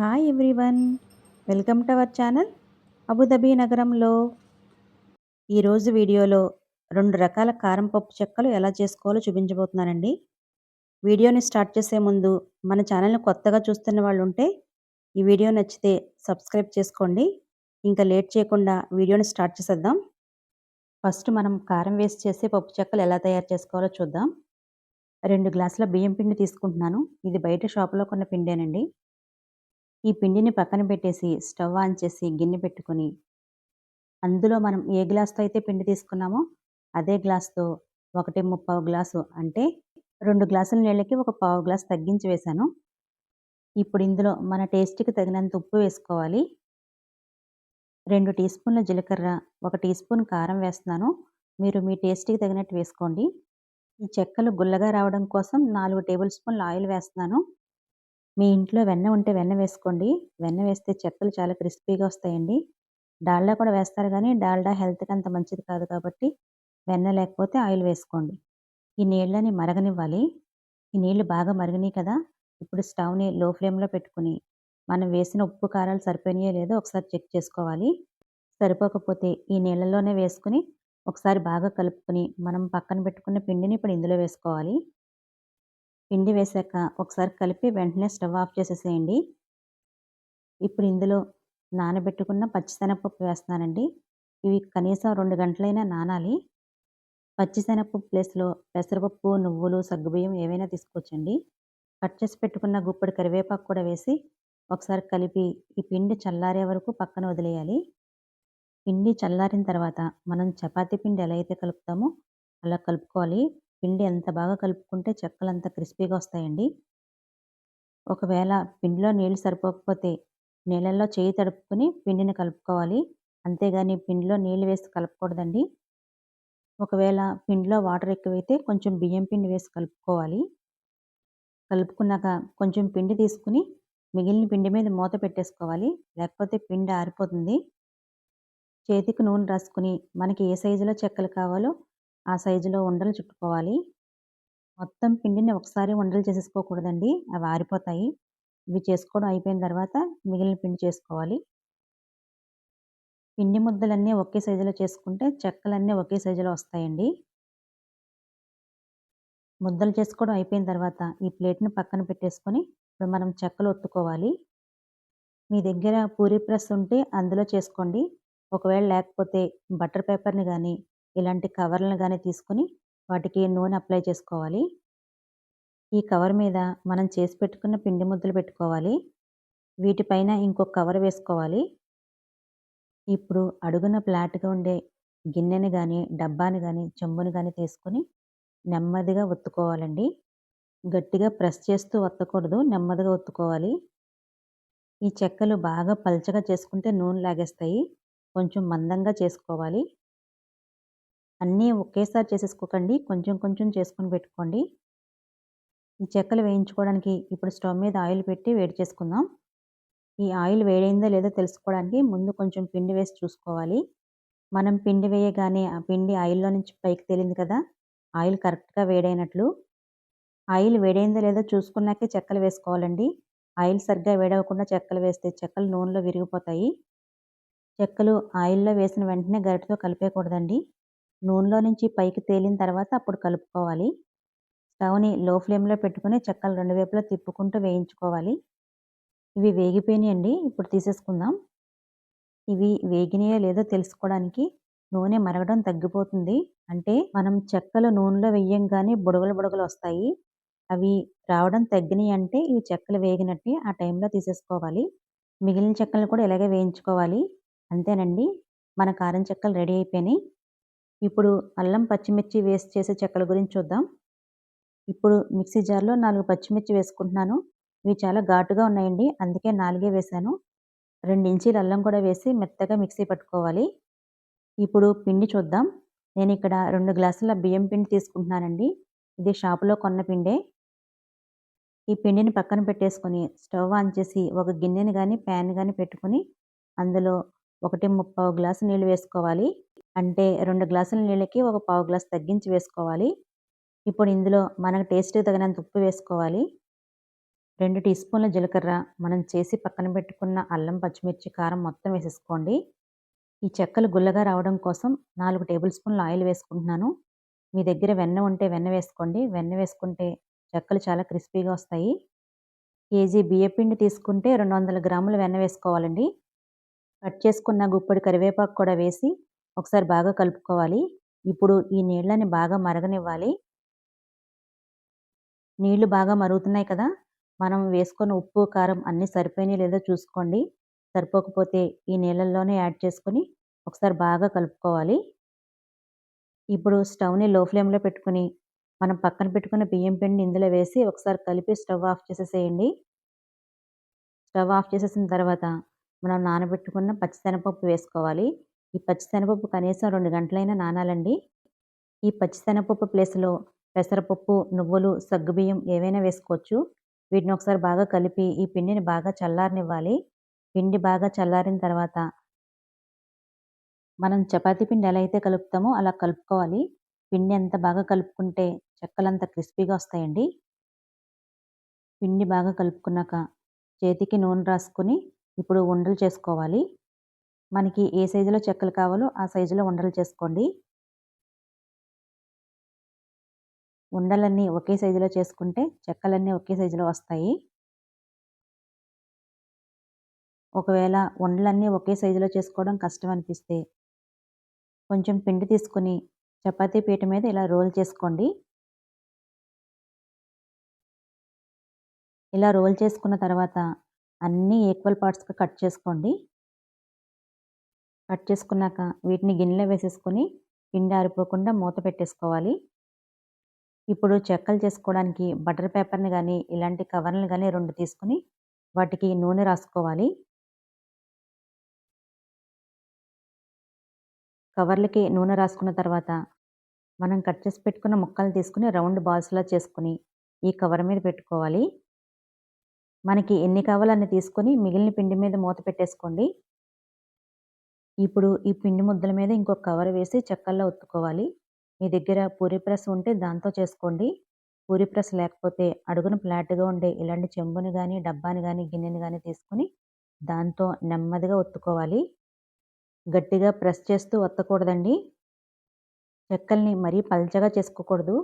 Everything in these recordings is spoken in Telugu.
Hi everyone welcome to our channel Abu Dhabi నగరంలో ఈరోజు వీడియోలో రెండు రకాల కారం పప్పు చెక్కలు ఎలా చేసుకోవాలో చూపించబోతున్నానండి. వీడియోని స్టార్ట్ చేసే ముందు మన ఛానల్ని కొత్తగా చూస్తున్న వాళ్ళు ఉంటే ఈ వీడియో నచ్చితే సబ్స్క్రైబ్ చేసుకోండి. ఇంకా లేట్ చేయకుండా వీడియోని స్టార్ట్ చేసేద్దాం. ఫస్ట్ మనం కారం వేసి చేసే పప్పు చెక్కలు ఎలా తయారు చేసుకోవాలో చూద్దాం. రెండు గ్లాసుల బియ్యం పిండి తీసుకుంటున్నాను. ఇది బయట షాపులో కొన్న పిండేనండి. ఈ పిండిని పక్కన పెట్టేసి స్టవ్ ఆన్ చేసి గిన్నె పెట్టుకొని అందులో మనం ఏ గ్లాస్తో అయితే పిండి తీసుకున్నామో అదే గ్లాస్తో ఒకటి ముప్పావు గ్లాసు అంటే రెండు గ్లాసుల నీళ్ళకి ఒక పావు గ్లాస్ తగ్గించి వేశాను. ఇప్పుడు ఇందులో మన టేస్ట్కి తగినంత ఉప్పు వేసుకోవాలి. రెండు టీ స్పూన్ల జీలకర్ర ఒక టీ స్పూన్ కారం వేస్తున్నాను. మీరు మీ టేస్ట్కి తగినట్టు వేసుకోండి. ఈ చెక్కలు గుల్లగా రావడం కోసం నాలుగు టేబుల్ స్పూన్ల ఆయిల్ వేస్తున్నాను. మీ ఇంట్లో వెన్న ఉంటే వెన్న వేసుకోండి. వెన్న వేస్తే చెక్కలు చాలా క్రిస్పీగా వస్తాయండి. డాల్డా కూడా వేస్తారు కానీ డాల్డా హెల్త్కి అంత మంచిది కాదు కాబట్టి వెన్న లేకపోతే ఆయిల్ వేసుకోండి. ఈ నీళ్ళని మరగనివ్వాలి. ఈ నీళ్ళు బాగా మరిగినాయి కదా ఇప్పుడు స్టవ్ని లో ఫ్లేమ్లో పెట్టుకుని మనం వేసిన ఉప్పు కారాలు సరిపోయినాయో లేదో ఒకసారి చెక్ చేసుకోవాలి. సరిపోకపోతే ఈ నీళ్ళలోనే వేసుకుని ఒకసారి బాగా కలుపుకొని మనం పక్కన పెట్టుకున్న పిండిని ఇప్పుడు ఇందులో వేసుకోవాలి. పిండి వేసాక ఒకసారి కలిపి వెంటనే స్టవ్ ఆఫ్ చేసేసేయండి. ఇప్పుడు ఇందులో నానబెట్టుకున్న పచ్చిశనగపప్పు వేస్తున్నానండి. ఇవి కనీసం రెండు గంటలైనా నానాలి. పచ్చిశనగపప్పు ప్లేస్లో పెసరపప్పు నువ్వులు సగ్గుబియ్యం ఏవైనా తీసుకోవచ్చండి. కట్ చేసి పెట్టుకున్న గుప్పడి కరివేపాకు కూడా వేసి ఒకసారి కలిపి ఈ పిండి చల్లారే వరకు పక్కన వదిలేయాలి. పిండి చల్లారిన తర్వాత మనం చపాతీ పిండి ఎలా అయితే కలుపుతామో అలా కలుపుకోవాలి. పిండి ఎంత బాగా కలుపుకుంటే చెక్కలు అంత క్రిస్పీగా వస్తాయండి. ఒకవేళ పిండిలో నీళ్ళు సరిపోకపోతే నీళ్ళల్లో చేయి తడుపుకొని పిండిని కలుపుకోవాలి. అంతేగాని పిండిలో నీళ్ళు వేసి కలపకూడదండి. ఒకవేళ పిండిలో వాటర్ ఎక్కువైతే కొంచెం బియ్యం పిండి వేసి కలుపుకోవాలి. కలుపుకున్నాక కొంచెం పిండి తీసుకుని మిగిలిన పిండి మీద మూత పెట్టేసుకోవాలి. లేకపోతే పిండి ఆరిపోతుంది. చేతికి నూనె రాసుకుని మనకి ఏ సైజులో చెక్కలు కావాలో ఆ సైజులో ఉండలు చుట్టుకోవాలి. మొత్తం పిండిని ఒకసారి ఉండలు చేసేసుకోకూడదండి. అవి ఆరిపోతాయి. ఇవి చేసుకోవడం అయిపోయిన తర్వాత మిగిలిన పిండి చేసుకోవాలి. పిండి ముద్దలన్నీ ఒకే సైజులో చేసుకుంటే చెక్కలన్నీ ఒకే సైజులో వస్తాయండి. ముద్దలు చేసుకోవడం అయిపోయిన తర్వాత ఈ ప్లేట్ని పక్కన పెట్టేసుకొని ఇప్పుడు మనం చెక్కలు ఒత్తుకోవాలి. మీ దగ్గర పూరి ప్రెస్ ఉంటే అందులో చేసుకోండి. ఒకవేళ లేకపోతే బటర్ పేపర్ని కానీ ఇలాంటి కవర్లను కానీ తీసుకొని వాటికి నూనె అప్లై చేసుకోవాలి. ఈ కవర్ మీద మనం చేసి పెట్టుకున్న పిండి ముద్దలు పెట్టుకోవాలి. వీటిపైన ఇంకొక కవర్ వేసుకోవాలి. ఇప్పుడు అడుగున ఫ్లాట్గా ఉండే గిన్నెని కానీ డబ్బాని కానీ చెంబుని కానీ తీసుకొని నెమ్మదిగా ఒత్తుకోవాలండి. గట్టిగా ప్రెస్ చేస్తూ ఒత్తకూడదు నెమ్మదిగా ఒత్తుకోవాలి. ఈ చెక్కలు బాగా పల్చగా చేసుకుంటే నూనె లాగేస్తాయి. కొంచెం మందంగా చేసుకోవాలి. అన్నీ ఒకేసారి చేసేసుకోకండి. కొంచెం కొంచెం చేసుకొని పెట్టుకోండి. ఈ చెక్కలు వేయించుకోవడానికి ఇప్పుడు స్టవ్ మీద ఆయిల్ పెట్టి వేడి చేసుకుందాం. ఈ ఆయిల్ వేడైందో లేదో తెలుసుకోవడానికి ముందు కొంచెం పిండి వేసి చూసుకోవాలి. మనం పిండి వేయగానే ఆ పిండి ఆయిల్లో నుంచి పైకి తేలింది కదా ఆయిల్ కరెక్ట్గా వేడైనట్లు. ఆయిల్ వేడైందో లేదో చూసుకున్నాకే చెక్కలు వేసుకోవాలండి. ఆయిల్ సరిగ్గా వేడవకుండా చెక్కలు వేస్తే చెక్కలు నూనెలో విరిగిపోతాయి. చెక్కలు ఆయిల్లో వేసిన వెంటనే గరిటతో కలిపేయకూడదండి. నూనెలో నుంచి పైకి తేలిన తర్వాత అప్పుడు కలుపుకోవాలి. స్టవ్ని లో ఫ్లేమ్లో పెట్టుకుని చెక్కలు రెండు వైపులా తిప్పుకుంటూ వేయించుకోవాలి. ఇవి వేగిపోయినాయండి. ఇప్పుడు తీసేసుకుందాం. ఇవి వేగినాయో లేదో తెలుసుకోవడానికి నూనె మరగడం తగ్గిపోతుంది. అంటే మనం చెక్కలు నూనెలో వేయంగానే బుడగలు బుడగలు వస్తాయి. అవి రావడం తగ్గినాయి అంటే ఇవి చెక్కలు వేగినట్టే ఆ టైంలో తీసేసుకోవాలి. మిగిలిన చెక్కలు కూడా ఇలాగే వేయించుకోవాలి. అంతేనండి. మన కారం చెక్కలు రెడీ అయిపోయినాయి. ఇప్పుడు అల్లం పచ్చిమిర్చి వేస్ట్ చేసే చెక్కల గురించి చూద్దాం. ఇప్పుడు మిక్సీ జార్లో నాలుగు పచ్చిమిర్చి వేసుకుంటున్నాను. ఇవి చాలా ఘాటుగా ఉన్నాయండి. అందుకే నాలుగే వేశాను రెండు ఇంచీలు అల్లం కూడా వేసి మెత్తగా మిక్సీ పట్టుకోవాలి. ఇప్పుడు పిండి చూద్దాం. నేను ఇక్కడ రెండు గ్లాసుల బియ్యం పిండి తీసుకుంటున్నానండి. ఇది షాపులో కొన్న పిండే. ఈ పిండిని పక్కన పెట్టేసుకొని స్టవ్ ఆన్ చేసి ఒక గిన్నెని కానీ ప్యాన్ కానీ పెట్టుకొని అందులో ఒకటి ముప్పావు గ్లాసు నీళ్ళు వేసుకోవాలి. అంటే రెండు గ్లాసుల నీళ్ళకి ఒక పావు గ్లాస్ తగ్గించి వేసుకోవాలి. ఇప్పుడు ఇందులో మనకు టేస్ట్కి తగినంత ఉప్పు వేసుకోవాలి. రెండు టీ స్పూన్ల జీలకర్ర మనం చేసి పక్కన పెట్టుకున్న అల్లం పచ్చిమిర్చి కారం మొత్తం వేసేసుకోండి. ఈ చెక్కలు గుల్లగా రావడం కోసం నాలుగు టేబుల్ స్పూన్ల ఆయిల్ వేసుకుంటున్నాను. మీ దగ్గర వెన్న ఉంటే వెన్న వేసుకోండి. వెన్న వేసుకుంటే చెక్కలు చాలా క్రిస్పీగా వస్తాయి. కేజీ బియ్యపిండి తీసుకుంటే రెండు వందల గ్రాముల వెన్న వేసుకోవాలండి. కట్ చేసుకున్న గుప్పడి కరివేపాకు కూడా వేసి ఒకసారి బాగా కలుపుకోవాలి. ఇప్పుడు ఈ నీళ్ళని బాగా మరగనివ్వాలి. నీళ్ళు బాగా మరుగుతున్నాయి కదా! మనం వేసుకున్న ఉప్పు కారం అన్నీ సరిపోయినాయి లేదో చూసుకోండి. సరిపోకపోతే ఈ నీళ్ళల్లోనే యాడ్ చేసుకొని ఒకసారి బాగా కలుపుకోవాలి. ఇప్పుడు స్టవ్ని లో ఫ్లేమ్లో పెట్టుకుని మనం పక్కన పెట్టుకున్న బియ్యం పిండిని ఇందులో వేసి ఒకసారి కలిపి స్టవ్ ఆఫ్ చేసేసేయండి. స్టవ్ ఆఫ్ చేసేసిన తర్వాత మనం నానబెట్టుకున్న పచ్చిశనగపప్పు వేసుకోవాలి. ఈ పచ్చిశనగపప్పు కనీసం రెండు గంటలైనా నానాలండి. ఈ పచ్చిశనగపప్పు ప్లేస్లో పెసరపప్పు నువ్వులు సగ్గుబియ్యం ఏవైనా వేసుకోవచ్చు. వీటిని ఒకసారి బాగా కలిపి ఈ పిండిని బాగా చల్లారనివ్వాలి. పిండి బాగా చల్లారిన తర్వాత మనం చపాతీ పిండి ఎలా అయితే కలుపుతామో అలా కలుపుకోవాలి. పిండి ఎంత బాగా కలుపుకుంటే చెక్కలు అంత క్రిస్పీగా వస్తాయండి. పిండి బాగా కలుపుకున్నాక చేతికి నూనె రాసుకుని ఇప్పుడు ఉండలు చేసుకోవాలి. మనకి ఏ సైజులో చెక్కలు కావాలో ఆ సైజులో ఉండలు చేసుకోండి. ఉండలన్నీ ఒకే సైజులో చేసుకుంటే చెక్కలన్నీ ఒకే సైజులో వస్తాయి. ఒకవేళ ఉండలన్నీ ఒకే సైజులో చేసుకోవడం కష్టం అనిపిస్తే కొంచెం పిండి తీసుకుని చపాతీ పీట మీద ఇలా రోల్ చేసుకోండి. ఇలా రోల్ చేసుకున్న తర్వాత అన్నీ ఈక్వల్ పార్ట్స్గా కట్ చేసుకోండి. కట్ చేసుకున్నాక వీటిని గిన్నెలో వేసేసుకొని పిండి ఆరిపోకుండా మూత పెట్టేసుకోవాలి. ఇప్పుడు చెక్కలు చేసుకోవడానికి బటర్ పేపర్ని కానీ ఇలాంటి కవర్లు కానీ రెండు తీసుకుని వాటికి నూనె రాసుకోవాలి. కవర్లకి నూనె రాసుకున్న తర్వాత మనం కట్ చేసి పెట్టుకున్న ముక్కలు తీసుకుని రౌండ్ బాల్స్లా చేసుకుని ఈ కవర్ మీద పెట్టుకోవాలి. మనకి ఎన్ని కావాలన్నీ తీసుకొని మిగిలిన పిండి మీద మూత పెట్టేసుకోండి. ఇప్పుడు ఈ పిండి ముద్దల మీద ఇంకొక కవర్ వేసి చెక్కల్లో ఒత్తుకోవాలి. మీ దగ్గర పూరి ప్రెస్ ఉంటే దాంతో చేసుకోండి. పూరి ప్రెస్ లేకపోతే అడుగున ఫ్లాట్గా ఉండే ఇలాంటి చెంబుని కానీ డబ్బాని కానీ గిన్నెని కానీ తీసుకొని దాంతో నెమ్మదిగా ఒత్తుకోవాలి. గట్టిగా ప్రెస్ చేస్తూ ఒత్తకూడదండి. చెక్కల్ని మరీ పల్చగా చేసుకోకూడదు.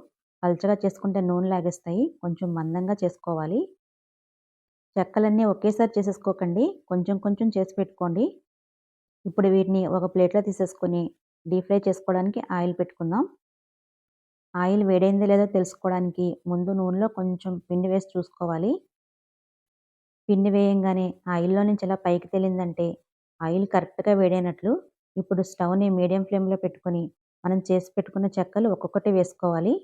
పల్చగా చేసుకుంటే నూనె లాగేస్తాయి. కొంచెం మందంగా చేసుకోవాలి. చెక్కలన్నీ ఒకేసారి చేసేసుకోకండి. కొంచెం కొంచెం చేసి పెట్టుకోండి. ఇప్పుడు వీటిని ఒక ప్లేట్లో తీసేసుకొని డీప్ ఫ్రై చేసుకోవడానికి ఆయిల్ పెట్టుకుందాం. ఆయిల్ వేడైందో లేదో తెలుసుకోవడానికి ముందు నూనెలో కొంచెం పిండి వేసి చూసుకోవాలి. పిండి వేయంగానే ఆయిల్లో నుంచి ఎలా పైకి తేలిందంటే ఆయిల్ కరెక్ట్గా వేడైనట్లు ఇప్పుడు స్టవ్ని మీడియం ఫ్లేమ్లో పెట్టుకొని మనం చేసి పెట్టుకున్న చెక్కలు ఒక్కొక్కటి వేసుకోవాలి.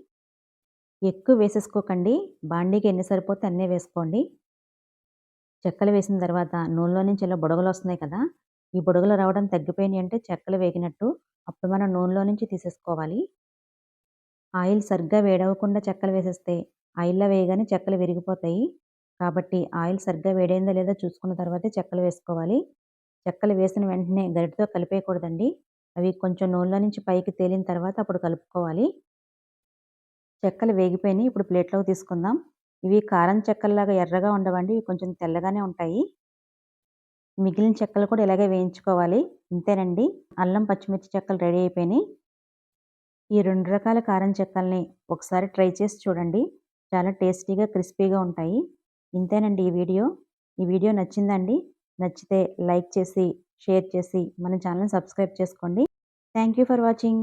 ఎక్కువ వేసేసుకోకండి. బాండీకి ఎన్ని సరిపోతే అన్నీ వేసుకోండి. చెక్కలు వేసిన తర్వాత నూనెలో నుంచి ఇలా బుడగలు వస్తున్నాయి కదా ఈ బుడగలు రావడం తగ్గిపోయినాయి అంటే చెక్కలు వేగినట్టు అప్పుడు మనం నూనెలో నుంచి తీసేసుకోవాలి. ఆయిల్ సరిగ్గా వేడవకుండా చెక్కలు వేసేస్తే ఆయిల్లో వేయగానే చెక్కలు విరిగిపోతాయి. కాబట్టి ఆయిల్ సరిగ్గా వేడైందో లేదో చూసుకున్న తర్వాతే చెక్కలు వేసుకోవాలి. చెక్కలు వేసిన వెంటనే గరిటతో కలిపేయకూడదండి. అవి కొంచెం నూనెలో నుంచి పైకి తేలిన తర్వాత అప్పుడు కలుపుకోవాలి. చెక్కలు వేగిపోయినాయి. ఇప్పుడు ప్లేట్లోకి తీసుకుందాం. ఇవి కారం చెక్కల్లాగా ఎర్రగా ఉండవండి. ఇవి కొంచెం తెల్లగానే ఉంటాయి. మిగిలిన చెక్కలు కూడా ఇలాగే వేయించుకోవాలి. ఇంతేనండి. అల్లం పచ్చిమిర్చి చెక్కలు రెడీ అయిపోయినాయి. ఈ రెండు రకాల కారం చెక్కల్ని ఒకసారి ట్రై చేసి చూడండి. చాలా టేస్టీగా క్రిస్పీగా ఉంటాయి. ఇంతేనండి ఈ వీడియో. ఈ వీడియో నచ్చిందండి. నచ్చితే లైక్ చేసి షేర్ చేసి మన ఛానల్ సబ్స్క్రైబ్ చేసుకోండి. Thank you for watching.